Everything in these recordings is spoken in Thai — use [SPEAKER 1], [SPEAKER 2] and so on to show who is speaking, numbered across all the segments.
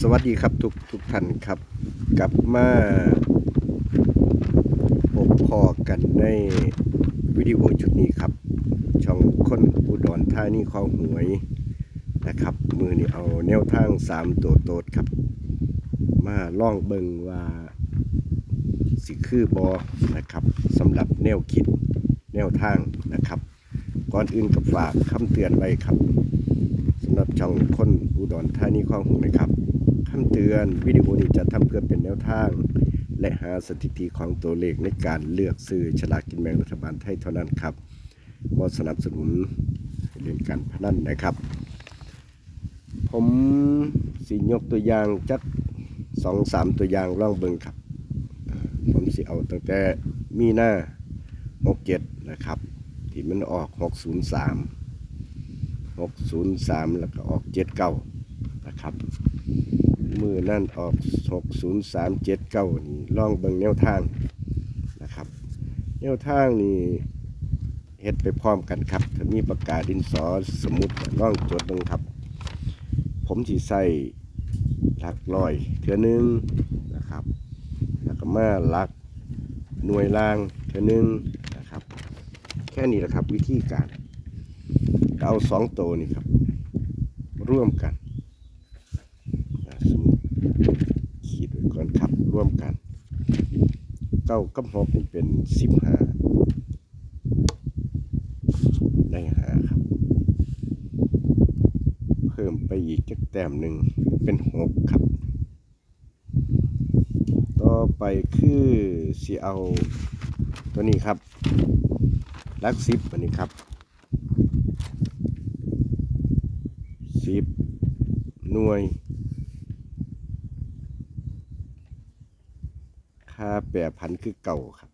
[SPEAKER 1] สวัสดีครับทุกทุกท่านครับ กลับมาพบพอกันในวิดีโอชุดนี้ครับ ช่องคนอุดรธานีคลองหวยนะครับ มือนี้เอาแนวทางสามตัวโตดครับ มาล่องเบิงว่าสิคือบอนะครับสำหรับแนวคิดแนวทางนะครับ ก่อนอื่นกับฝากคำเตือนไว้ครับ ช่องคนอุดรธานีข้องหูนะครับคำเตือนวิดีโอนี้จะทำเพื่อเป็นแนวทาง และหาสถิติของตัวเลขในการเลือกซื้อฉลากกินแบ่งรัฐบาลไทยเท่านั้นครับมสนับสนุนให้เล่นการพนันนะครับ ผมสิยกตัวอย่างจักสองสามตัวอย่างล่องเบิงครับ ผมสิเอาตั้งแต่มีหน้าหกเจ็ดนะครับ ที่มันออกหกศูนย์สาม หกศูนย์สามแล้วก็ออกเจ็ดเก้านะครับมือนั่นออกหกศูนย์สามเจ็ดเก้านี่ลองเบิ่งแนวทางนะครับ แนวทางนี่เฮ็ดไปพร้อมกันครับถ้ามีปากกาดินสอสมุดล่องจดเบิ่งครับ ผมสิใส่หลักลอยเทือหนึงนะครับ แล้วก็มาหลักหน่วยล่างเทือหนึงนะครับ แค่นี้แหละครับวิธีการ เอาสองตัวนี่ครับ ร่วมกันสมมติขีดไว้ก่อนครับ ร่วมกันเก้ากับหกนี่เป็นสิบห้าได้หาครับ เพิ่มไปอีกจักแต้มหนึ่งเป็นหกครับ ต่อไปคือสิเอาตัวนี้ครับลักซิปอันนี้ครับ สิบหน่วย ค่าแปรพันคือเก่าครับ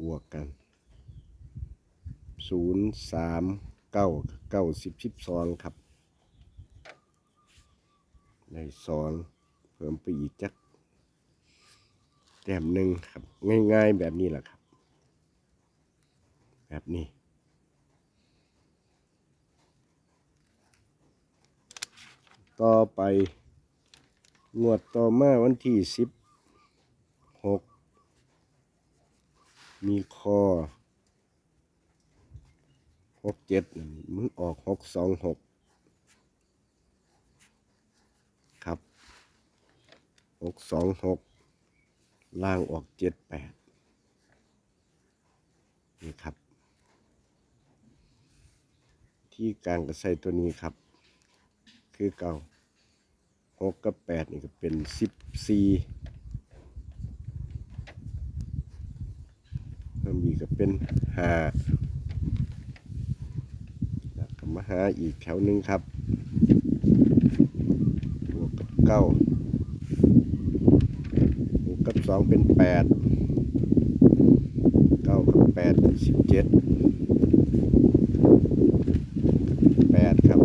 [SPEAKER 1] บวกกันศูนย์สามเก้าเก้าสิบสิบสองครับ ในสองเพิ่มไปอีกจักแต้มหนึ่งครับ ง่ายๆแบบนี้แหละครับ แบบนี้ ต่อไปงวดต่อมาวันที่สิบหกมีคอหกเจ็ดมึงออกหกสองหกครับหกสองหกล่างออกเจ็ดแปดนี่ครับ ที่กลางก็ใส่ตัวนี้ครับ คือเก่า หกกับแปดนี่ก็เป็นสิบสี่เพิ่มอีกก็เป็นห้าแล้วก็มาหาอีกแถวหนึ่งครับบวกกับเก้าบวกกับสองเป็นแปดเก้ากับแปดเป็นสิบเจ็ดแปดครับ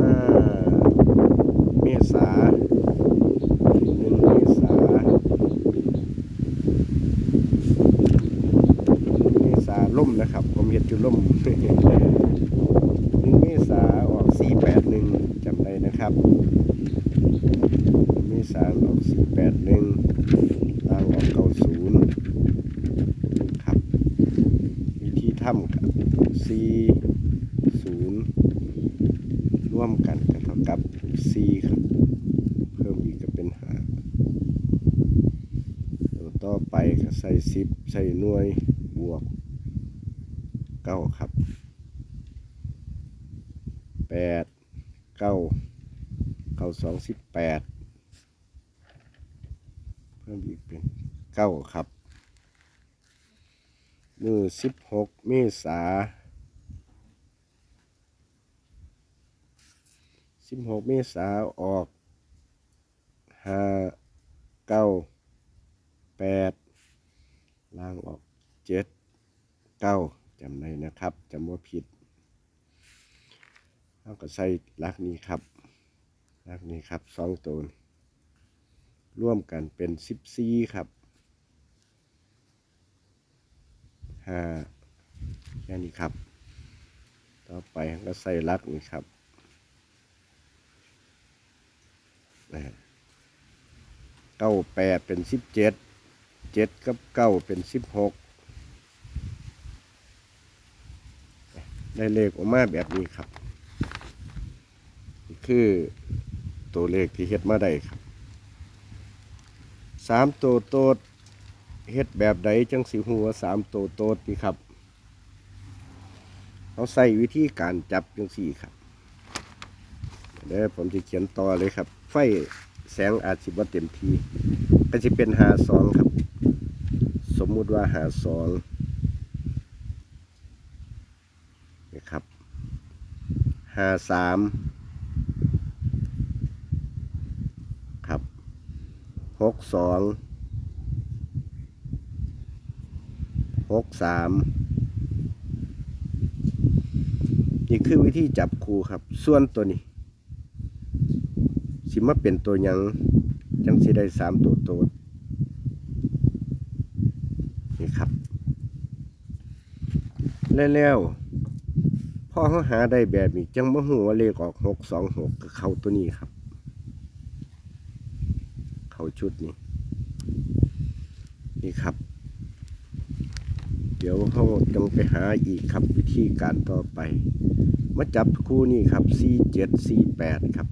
[SPEAKER 1] ห้าเมษาหนึ่งเมษาหนึ่งเมษาล่มนะครับ ผมเห็นอยู่ล่ม หนึ่งเมษาออกสี่แปดหนึ่งจำได้นะครับเมษาออกสี่แปดหนึ่งลางออกเก้าศูนย์ครับ วิธีทำครับสี่ศูนย์ร่วมกันก็เท่ากับ c ครับ เพิ่มอีกก็เป็นหาตัวต่อไปก็ใส่สิบใส่หน่วย เก้าครับแปดเก้าเก้าสองสิบแปดเพิ่มอีกเป็นเก้าครับ มือสิบหกเมษาสิบหกเมษาออกห้าเก้าแปดล่างออกเจ็ดเก้า จำได้นะครับจำว่าผิดเราก็ใส่ลักนี้ครับลักนี้ครับสองตัวร่วมกันเป็นสิบสี่ครับห้าค่นี้ครับ ต่อไปก็ใส่ลักนี่ครับเก้าแปดเป็นสิบเจ็ดเจ็ดกับเก้าเป็นสิบหก ได้เลขออกมาแบบนี้ครับ คือตัวเลขที่เฮ็ดมาได้ครับสามตัวโตดเฮ็ดแบบใดจังสิหัวสามตัวโตดนี่ครับเขาใส่วิธีการจับจังสี่ครับเดี๋ยวผมจะเขียนต่อเลยครับ ไฟแสงอาจสิบ่เต็มทีก็จะเป็นหาสองครับ สมมุติว่าหาสอง นะครับห้าสามครับหกสองหกสามนี่คือวิธีจับคูครับ ส่วนตัวนี้สิมาเป็นตัวยังจังสิได้สามตัวโตดนี่ครับ แล้วๆพ อเขาหาได้แบบนี้ จังมาหัวาเลขออกหกสองหกเข้าตัวนี้ครับ เข้าชุดนี้ นี่ครับ เดี๋ยวเขาจงไปหาอีกครับวิธีการต่อไป มาจับคู่นี่ครับ C7 C8 ครับ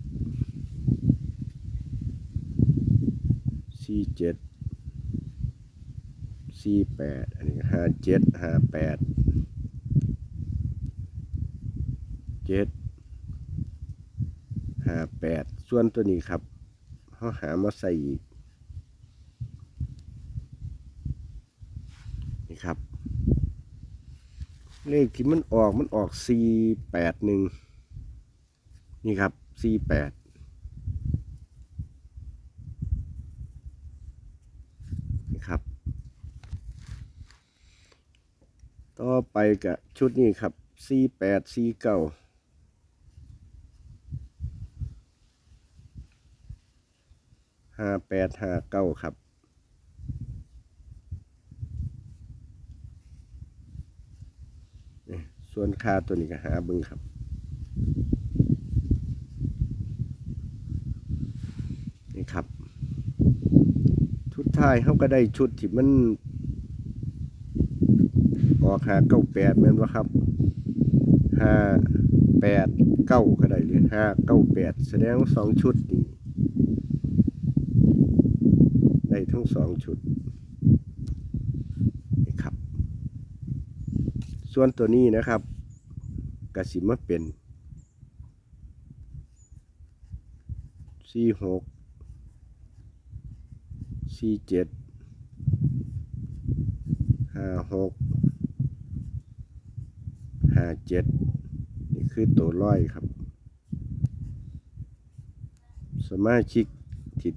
[SPEAKER 1] C7 C8 อันนี้ห้าเจ็ดห้าแปด เจ็ดห้าแปดส่วนตัวนี้ครับเขาหามาใส่อีกนี่ครับ เลขที่มันออกมันออกสี่แปดหนึ่งนี่ครับสี่แปดนี่ครับ ต่อไปกับชุดนี้ครับสี่แปดสี่เก้า ห้าแปดห้าเก้าครับส่วนค่าตัวนี้ก็หาบึงครับนี่ครับ ชุดท้ายเขาก็ได้ชุดที่มันออกหาเก้าแปดแม่นว่าครับห้าแปดเก้าก็ได้หรือห้าเก้าแปดแสดงว่าสองชุดนี่ ได้ทั้งสองชุดนี่ครับ ส่วนตัวนี้นะครับกระสิมาเป็นสี่หกสี่เจ็ดห้าหกห้าเจ็ดนี่คือตัวร้อยครับ สมาชิก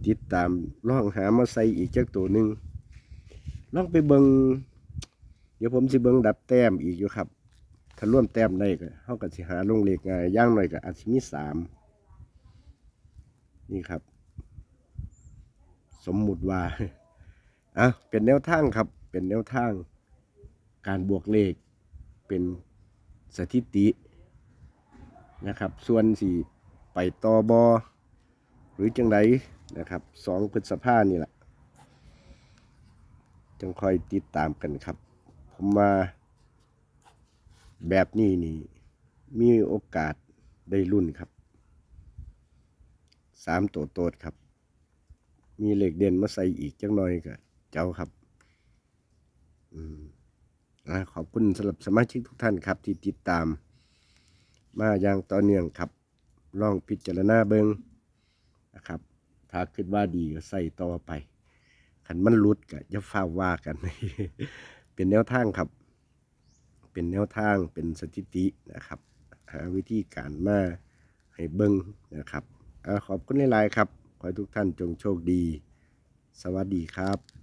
[SPEAKER 1] ติดตามลองหามาใส่อีกจักตัวหนึ่งลองไปเบิงเดี๋ยวผมสิเบิงดับแต้มอีกอยู่ครับ ถ้าร่วมแต้มได้ก็เฮาก็สิหาลงเลขง่ายย่างหน่อยก็อาจสิมีสามนี่ครับ สมมุติว่าอะเป็นแนวทางครับ เป็นแนวทาง การบวกเลข เป็นสถิตินะครับ ส่วนสี่ไปต่อบอหรือจังได นะครับสองพฤษภานี่แหละจังคอยติดตามกันครับ ผมมาแบบนี้นี่ มีโอกาสได้รุ่นครับสามตัวโตดครับ มีเหล็กเด่นมาใส่อีกจังหน่อยก็เจ้าครับ อืมขอบคุณสำหรับสมาชิกทุกท่านครับ ที่ติดตาม มาอย่างต่อเนื่องครับ ลองพิจารณาเบิงนะครับ ถ้าคิดว่าดีก็ใส่ต่อไปขันมันหลุดก็จะฟ้าว่ากัน เป็นแนวทางครับ เป็นแนวทางเป็นสถิตินะครับ หาวิธีการมาให้เบิ้งนะครับอขอบคุณหลายๆครับ ขอให้ทุกท่านจงโชคดี สวัสดีครับ